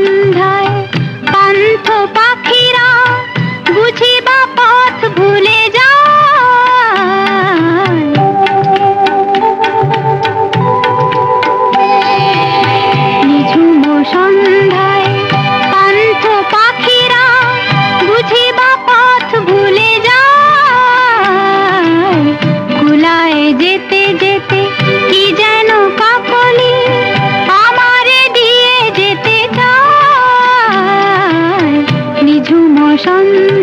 সন্ধ্যায় পান্থ পাক সন্ধ্যা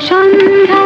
সন্ধ্যা